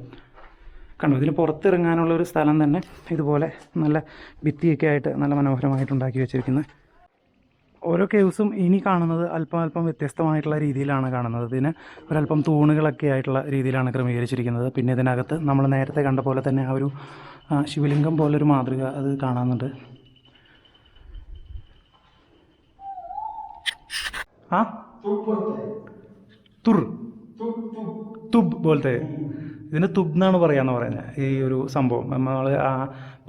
കണ്ടോ ഇതിന് പുറത്തിറങ്ങാനുള്ള ഒരു സ്ഥലം തന്നെ ഇതുപോലെ നല്ല ഭിത്തിയൊക്കെ ആയിട്ട് നല്ല മനോഹരമായിട്ട് ഉണ്ടാക്കി വെച്ചിരിക്കുന്നത്. ഓരോ കേവ്സും ഇനി കാണുന്നത് അല്പം അല്പം വ്യത്യസ്തമായിട്ടുള്ള രീതിയിലാണ് കാണുന്നത്. ഇതിന് ഒരല്പം തൂണുകളൊക്കെ ആയിട്ടുള്ള രീതിയിലാണ് ക്രമീകരിച്ചിരിക്കുന്നത്. പിന്നെ ഇതിനകത്ത് നമ്മൾ നേരത്തെ കണ്ട പോലെ തന്നെ ആ ഒരു ശിവലിംഗം പോലൊരു മാതൃക അത് കാണാനുണ്ട്. ആ? തുർ. തുബ് പോലത്തെ. ഇതിന് തുബ് എന്നാണ് പറയാന്ന് പറയുന്നത് ഈ ഒരു സംഭവം. നമ്മൾ ആ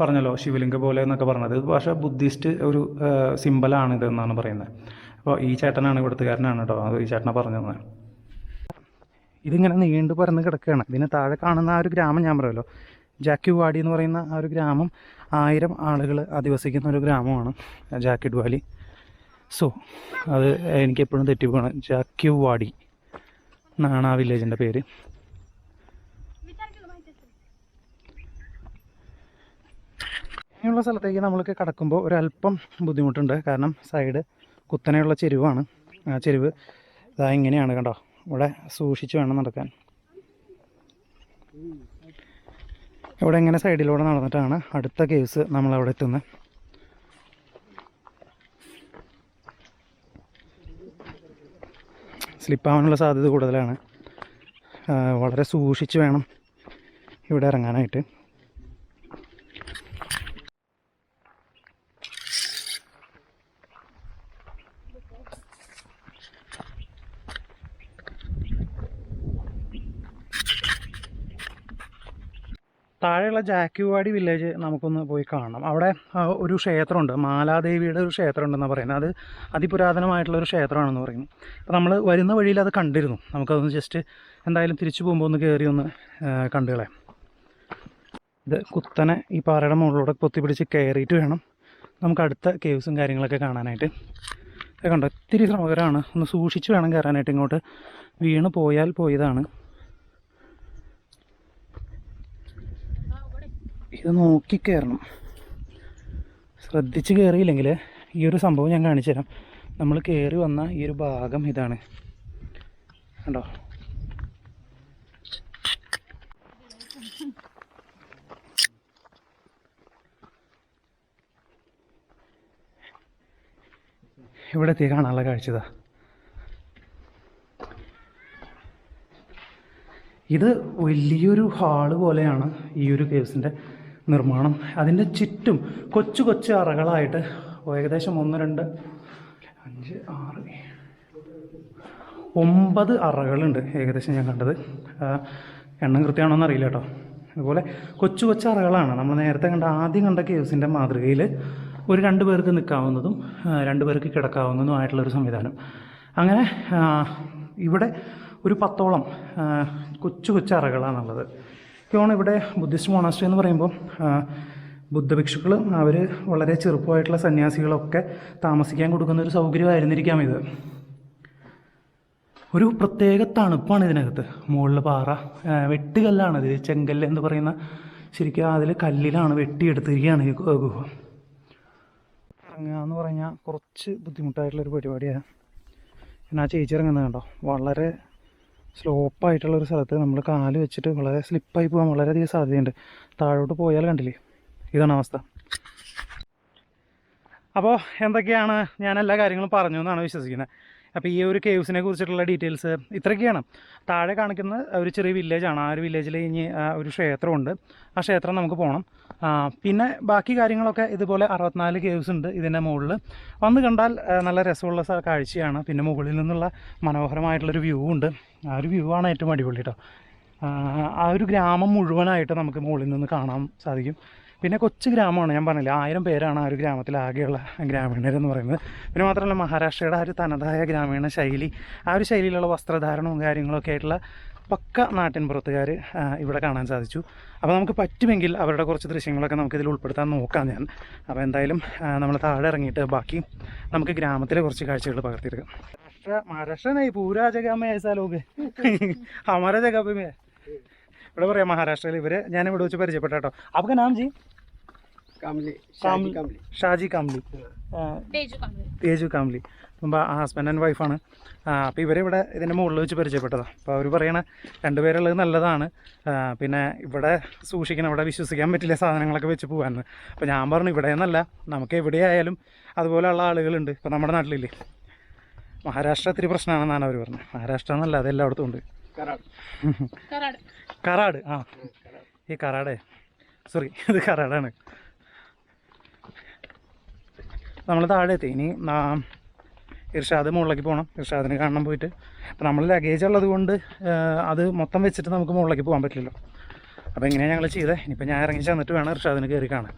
പറഞ്ഞല്ലോ ശിവലിംഗ പോലെ എന്നൊക്കെ പറഞ്ഞത്. പക്ഷേ ബുദ്ധിസ്റ്റ് ഒരു സിമ്പലാണ് ഇതെന്നാണ് പറയുന്നത് അപ്പോൾ ഈ ചേട്ടനാണ് ഇവിടുത്തുകാരനാണ് കേട്ടോ അത് ഈ ചേട്ടനെ പറഞ്ഞു തന്നെ. ഇതിങ്ങനെ നീണ്ടു പരന്ന് കിടക്കുകയാണ് ഇതിന് താഴെ കാണുന്ന ആ ഒരു ഗ്രാമം ഞാൻ പറയുമല്ലോ ജാക്യുവാടി എന്ന് പറയുന്ന ആ ഒരു ഗ്രാമം ആയിരം ആളുകൾ അധിവസിക്കുന്ന ഒരു ഗ്രാമമാണ് ജാക്കിഡ് വാലി സോ അത് എനിക്കെപ്പോഴും എപ്പോഴും ജാക്കിവാടി എന്നാണ് ആ വില്ലേജിന്റെ പേര്. ഇങ്ങനെയുള്ള സ്ഥലത്തേക്ക് നമ്മൾക്ക് കടക്കുമ്പോൾ ഒരല്പം ബുദ്ധിമുട്ടുണ്ട്. കാരണം സൈഡ് കുത്തനെയുള്ള ചെരുവാണ്. ആ ചെരുവ് ഇതാ ഇങ്ങനെയാണ് കണ്ടോ? ഇവിടെ സൂക്ഷിച്ച് വേണം നടക്കാൻ. ഇവിടെ ഇങ്ങനെ സൈഡിലൂടെ നടന്നിട്ടാണ് അടുത്ത കേസ് നമ്മളവിടെ എത്തുന്നത്. സ്ലിപ്പാവാനുള്ള സാധ്യത കൂടുതലാണ്. വളരെ സൂക്ഷിച്ച് വേണം ഇവിടെ ഇറങ്ങാനായിട്ട്. താഴെയുള്ള ജാക്യുവാടി വില്ലേജ് നമുക്കൊന്ന് പോയി കാണണം. അവിടെ ഒരു ക്ഷേത്രമുണ്ട്. മാലാദേവിയുടെ ഒരു ക്ഷേത്രമുണ്ടെന്ന് ഉണ്ടെന്നാണ് പറയുന്നത്. അത് അതിപുരാതനമായിട്ടുള്ള ഒരു ക്ഷേത്രമാണെന്ന് പറയുന്നു. അപ്പോൾ നമ്മൾ വരുന്ന വഴിയിൽ അത് കണ്ടിരുന്നു. നമുക്കതൊന്ന് ജസ്റ്റ് എന്തായാലും തിരിച്ചു പോകുമ്പോൾ ഒന്ന് കയറി ഒന്ന് കണ്ടുകളെ ഇത് കുത്തനെ ഈ പാറയുടെ മുകളിലൂടെ പൊത്തിപ്പിടിച്ച് കയറിയിട്ട് വേണം നമുക്ക് അടുത്ത കേവ്സും കാര്യങ്ങളൊക്കെ കാണാനായിട്ട്. കണ്ടോ? ഒത്തിരി ശ്രമകരമാണ് ഒന്ന് സൂക്ഷിച്ച് വേണം കയറാനായിട്ട് ഇങ്ങോട്ട് വീണ് പോയാൽ പോയതാണ്. ഇത് നോക്കി കയറണം ശ്രദ്ധിച്ച് കയറിയില്ലെങ്കിൽ ഈ ഒരു സംഭവം ഞാൻ കാണിച്ചു തരാം. നമ്മൾ കയറി വന്ന ഈ ഒരു ഭാഗം ഇതാണ്. കണ്ടോ? ഇവിടെ എത്തി കാണാനുള്ള കാഴ്ചതാ ഇത്. വലിയൊരു ഹാൾ പോലെയാണ് ഈ ഒരു കേവ്സിന്റെ നിർമ്മാണം. അതിന്റെ ചുറ്റും കൊച്ചു കൊച്ചു അറകളായിട്ട് ഏകദേശം ഒന്ന് രണ്ട് അഞ്ച് ആറ് ഒമ്പത് അറകളുണ്ട് ഏകദേശം ഞാൻ കണ്ടത്. എണ്ണം കൃത്യമാണോന്ന് അറിയില്ല കേട്ടോ. അതുപോലെ കൊച്ചു കൊച്ചു അറകളാണ്. നമ്മൾ നേരത്തെ കണ്ട ആദ്യം കണ്ട കേവ്സിന്റെ മാതൃകയിൽ ഒരു രണ്ട് പേർക്ക് നിൽക്കാവുന്നതും രണ്ട് പേർക്ക് കിടക്കാവുന്നതും ആയിട്ടുള്ളൊരു സംവിധാനം. അങ്ങനെ ഇവിടെ ഒരു പത്തോളം കൊച്ചു കൊച്ചു അറകളാണുള്ളത്. തോന്നുന്നു ഇവിടെ ബുദ്ധിസ്റ്റ് മോണാസ്ട്രി എന്ന് പറയുമ്പോൾ ബുദ്ധഭിക്ഷുക്കൾ അവർ വളരെ ചെറുപ്പമായിട്ടുള്ള സന്യാസികളൊക്കെ താമസിക്കാൻ കൊടുക്കുന്ന ഒരു സൗകര്യമായിരുന്നിരിക്കാം ഇത്. ഒരു പ്രത്യേക തണുപ്പാണ് ഇതിനകത്ത്. മുകളിൽ പാറ വെട്ടുകല്ലാണ് ഇത്. ചെങ്കല്ല് എന്ന് പറയുന്ന ശരിക്കും അതിൽ കല്ലിലാണ് വെട്ടിയെടുത്തിരിക്കുകയാണ് ഈ ഗുഹ. ഇറങ്ങുക എന്ന് പറഞ്ഞാൽ കുറച്ച് ബുദ്ധിമുട്ടായിട്ടുള്ളൊരു പരിപാടിയാണ്. പിന്നെ ആ ചേച്ചി ഇറങ്ങുന്നത് കണ്ടോ? വളരെ സ്ലോപ്പായിട്ടുള്ളൊരു സ്ഥലത്ത് നമ്മൾ കാൽ വെച്ചിട്ട് വളരെ സ്ലിപ്പായി പോകാൻ വളരെയധികം സാധ്യതയുണ്ട്. താഴോട്ട് പോയാൽ കണ്ടില്ലേ? ഇതാണ് അവസ്ഥ. അപ്പോൾ എന്തൊക്കെയാണ് ഞാൻ എല്ലാ കാര്യങ്ങളും പറഞ്ഞു എന്നാണ് വിശ്വസിക്കുന്നത്. അപ്പോൾ ഈ ഒരു കേവ്സിനെ കുറിച്ചിട്ടുള്ള ഡീറ്റെയിൽസ് ഇത്രയൊക്കെയാണ്. താഴെ കാണിക്കുന്ന ഒരു ചെറിയ വില്ലേജാണ് ആ ഒരു വില്ലേജിൽ ഇനി ഒരു ക്ഷേത്രമുണ്ട്. ആ ക്ഷേത്രം നമുക്ക് പോകണം പിന്നെ ബാക്കി കാര്യങ്ങളൊക്കെ ഇതുപോലെ അറുപത്തിനാല് കേവ്സ് ഉണ്ട് ഇതിന്റെ മുകളിൽ വന്ന് കണ്ടാൽ നല്ല രസമുള്ള കാഴ്ചയാണ്. പിന്നെ മുകളിൽ നിന്നുള്ള മനോഹരമായിട്ടുള്ളൊരു വ്യൂ ഉണ്ട്. ആ ഒരു വ്യൂ ആണ് ഏറ്റവും അടിപൊളി കേട്ടോ ആ, ഒരു ഗ്രാമം മുഴുവനായിട്ട് നമുക്ക് മുകളിൽ നിന്ന് കാണാൻ സാധിക്കും. പിന്നെ കൊച്ചു ഗ്രാമമാണ്. ഞാൻ പറഞ്ഞില്ല ആയിരം പേരാണ് ആ ഒരു ഗ്രാമത്തിൽ ആകെയുള്ള ഗ്രാമീണരെന്ന് പറയുന്നത്. പിന്നെ മാത്രമല്ല മഹാരാഷ്ട്രയുടെ ആ ഒരു തനതായ ഗ്രാമീണ ശൈലി ആ ഒരു ശൈലിയിലുള്ള വസ്ത്രധാരണവും കാര്യങ്ങളൊക്കെ ആയിട്ടുള്ള പക്ക നാട്ടിൻപുറത്തുകാർ ഇവിടെ കാണാൻ സാധിച്ചു. അപ്പോൾ നമുക്ക് പറ്റുമെങ്കിൽ അവരുടെ കുറച്ച് ദൃശ്യങ്ങളൊക്കെ നമുക്ക് ഇതിൽ ഉൾപ്പെടുത്താൻ നോക്കാം ഞാൻ. അപ്പോൾ എന്തായാലും നമ്മൾ താഴെ ഇറങ്ങിയിട്ട് ബാക്കി നമുക്ക് ഗ്രാമത്തിലെ കുറച്ച് കാഴ്ചകൾ പകർത്തിയെടുക്കാം. മഹാരാഷ്ട്ര മഹാരാഷ്ട്ര നൈ പൂരാ ജഗാമയായ ഐസാ അമര ഹമാര ഇവിടെ പറയാം മഹാരാഷ്ട്രയിൽ ഇവരെ ഞാൻ ഇവിടെ വെച്ച് പരിചയപ്പെട്ടോ അപ്പം നാം ജി ഷാജി കാംലി തേജു കാംലി അപ്പം ആ ഹസ്ബൻഡ് ആൻഡ് വൈഫാണ് അപ്പോൾ ഇവരെ ഇവിടെ ഇതിന്റെ മുകളിൽ വെച്ച് പരിചയപ്പെട്ടതാണ് അപ്പോൾ അവർ പറയണ രണ്ടുപേരുള്ളത് നല്ലതാണ്. പിന്നെ ഇവിടെ സൂക്ഷിക്കണം ഇവിടെ വിശ്വസിക്കാൻ പറ്റില്ല സാധനങ്ങളൊക്കെ വെച്ച് പോകാമെന്ന് അപ്പോൾ ഞാൻ പറഞ്ഞു ഇവിടെ എന്നല്ല നമുക്ക് എവിടെയായാലും അതുപോലെയുള്ള ആളുകളുണ്ട്. ഇപ്പോൾ നമ്മുടെ നാട്ടിലില്ലേ? മഹാരാഷ്ട്ര ഇത്തിരി പ്രശ്നമാണെന്നാണ് അവർ പറഞ്ഞത്. മഹാരാഷ്ട്ര എന്നല്ല അത് എല്ലായിടത്തും ഉണ്ട്. കറാട് ആ. ഈ കറാടേ സോറി ഇത് കറാടാണ് നമ്മൾ താഴെ എത്തി ഇനി ഇർഷാദ് മുകളിലേക്ക് പോകണം ഇർഷാദിനെ കാണാൻ പോയിട്ട്. അപ്പോൾ നമ്മൾ ലഗേജ് ഉള്ളത് കൊണ്ട് അത് മൊത്തം വെച്ചിട്ട് നമുക്ക് മുകളിലേക്ക് പോകാൻ പറ്റില്ലല്ലോ. അപ്പോൾ എങ്ങനെയാണ് ഞങ്ങൾ ചെയ്തത് ഇനിയിപ്പോൾ ഞാൻ ഇറങ്ങി ചെന്നിട്ട് വേണം ഇർഷാദിന് കയറി കാണാൻ.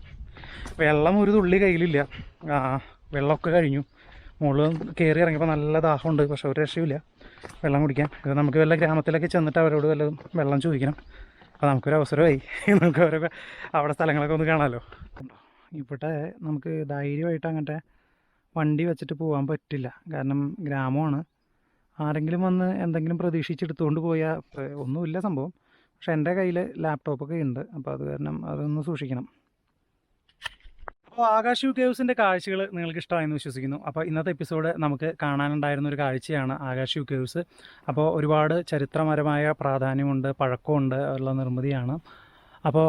വെള്ളം ഒരു തുള്ളി കയ്യിലില്ല. വെള്ളമൊക്കെ കഴിഞ്ഞു. മുകളിൽ കയറി ഇറങ്ങിയപ്പോൾ നല്ല ദാഹമുണ്ട് പക്ഷേ ഒരു രക്ഷയില്ല വെള്ളം കുടിക്കാൻ. ഇത് നമുക്ക് വല്ല ഗ്രാമത്തിലൊക്കെ ചെന്നിട്ട് അവരോട് വല്ല വെള്ളം ചോദിക്കണം. അപ്പോൾ നമുക്കൊരു അവസരമായി. നമുക്ക് അവരൊക്കെ അവിടെ സ്ഥലങ്ങളൊക്കെ ഒന്ന് കാണാമല്ലോ ഇവിടെ നമുക്ക് ധൈര്യമായിട്ട് അങ്ങനത്തെ വണ്ടി വെച്ചിട്ട് പോകാൻ പറ്റില്ല. കാരണം ഗ്രാമമാണ്. ആരെങ്കിലും വന്ന് എന്തെങ്കിലും പ്രതീക്ഷിച്ചെടുത്തുകൊണ്ട് പോയാൽ ഒന്നുമില്ല സംഭവം. പക്ഷെ എന്റെ കയ്യിൽ ലാപ്ടോപ്പൊക്കെ ഉണ്ട് അപ്പോൾ അത് കാരണം അതൊന്ന് സൂക്ഷിക്കണം. അപ്പോൾ ആകാശ് കേവ്സിന്റെ കാഴ്ചകൾ നിങ്ങൾക്ക് ഇഷ്ടമായെന്ന് വിശ്വസിക്കുന്നു. അപ്പോൾ ഇന്നത്തെ എപ്പിസോഡ് നമുക്ക് കാണാനുണ്ടായിരുന്ന ഒരു കാഴ്ചയാണ് ആകാശ് കേവ്സ്. അപ്പോൾ ഒരുപാട് ചരിത്രപരമായ പ്രാധാന്യമുണ്ട് പഴക്കമുണ്ട് ഉള്ള നിർമ്മിതിയാണ്. അപ്പോൾ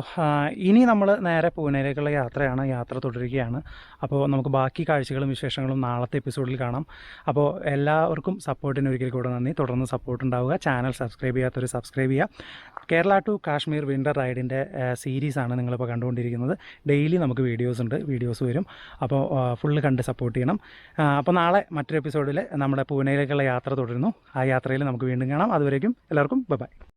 ഇനി നമ്മൾ നേരെ പൂനെയിലേക്കുള്ള യാത്രയാണ് യാത്ര തുടരുകയാണ്. അപ്പോൾ നമുക്ക് ബാക്കി കാഴ്ചകളും വിശേഷങ്ങളും നാളത്തെ എപ്പിസോഡിൽ കാണാം. അപ്പോൾ എല്ലാവർക്കും സപ്പോർട്ടിന് ഒരിക്കൽ കൂടെ നന്ദി. തുടർന്ന് സപ്പോർട്ട് ഉണ്ടാവുക. ചാനൽ സബ്സ്ക്രൈബ് ചെയ്യാത്തവർ സബ്സ്ക്രൈബ് ചെയ്യുക. കേരള ടു കാശ്മീർ വിന്റർ റൈഡിന്റെ സീരീസാണ് നിങ്ങളിപ്പോൾ കണ്ടുകൊണ്ടിരിക്കുന്നത്. ഡെയിലി നമുക്ക് വീഡിയോസ് ഉണ്ട്. വീഡിയോസ് വരും. അപ്പോൾ ഫുള്ള് കണ്ട് സപ്പോർട്ട് ചെയ്യണം. അപ്പോൾ നാളെ മറ്റൊരു എപ്പിസോഡിൽ നമ്മുടെ പൂനെയിലേക്കുള്ള യാത്ര തുടരുന്നു. ആ യാത്രയിൽ നമുക്ക് വീണ്ടും കാണാം. അതുവരേക്കും എല്ലാവർക്കും ബൈ ബൈ